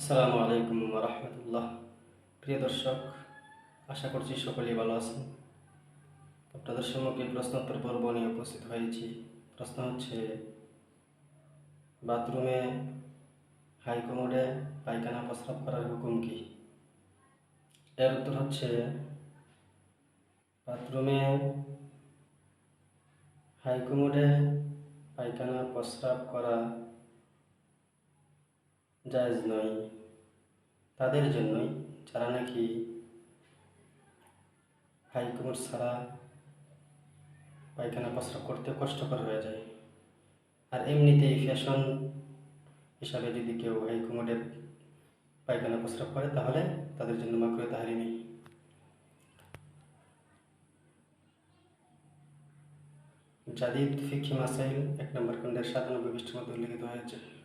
আসসালামু আলাইকুম রহমতুল্লাহ প্রিয় দর্শক, আশা করছি সকলেই ভালো আছেন। আপনাদের সম্মুখে প্রশ্নোত্তর পর্ব নিয়ে উপস্থিত হয়েছি। প্রশ্ন হচ্ছে, বাথরুমে হাইকমোডে পায়খানা প্রস্রাব করার হুকুম কি? এর উত্তর হচ্ছে, বাথরুমে হাইকমোডে পায়খানা প্রস্রাব করা জায়েজ নয় তাদের জন্যই যারা নাকি হাইকমোড ছাড়া পায়খানা প্রস্রাব করতে কষ্টকর হয়ে যায়। আর এমনিতেই ফ্যাশন হিসাবে যদি কেউ হাইকমোডে পায়খানা প্রস্রাব করে, তাহলে তাদের জন্য মাকড়ে তাহারি নেই। জাদিদ ফিকি মাসাইল এক নম্বর খণ্ডের সাতানব্বই পৃষ্ঠের মধ্যে উল্লেখিত হয়েছে।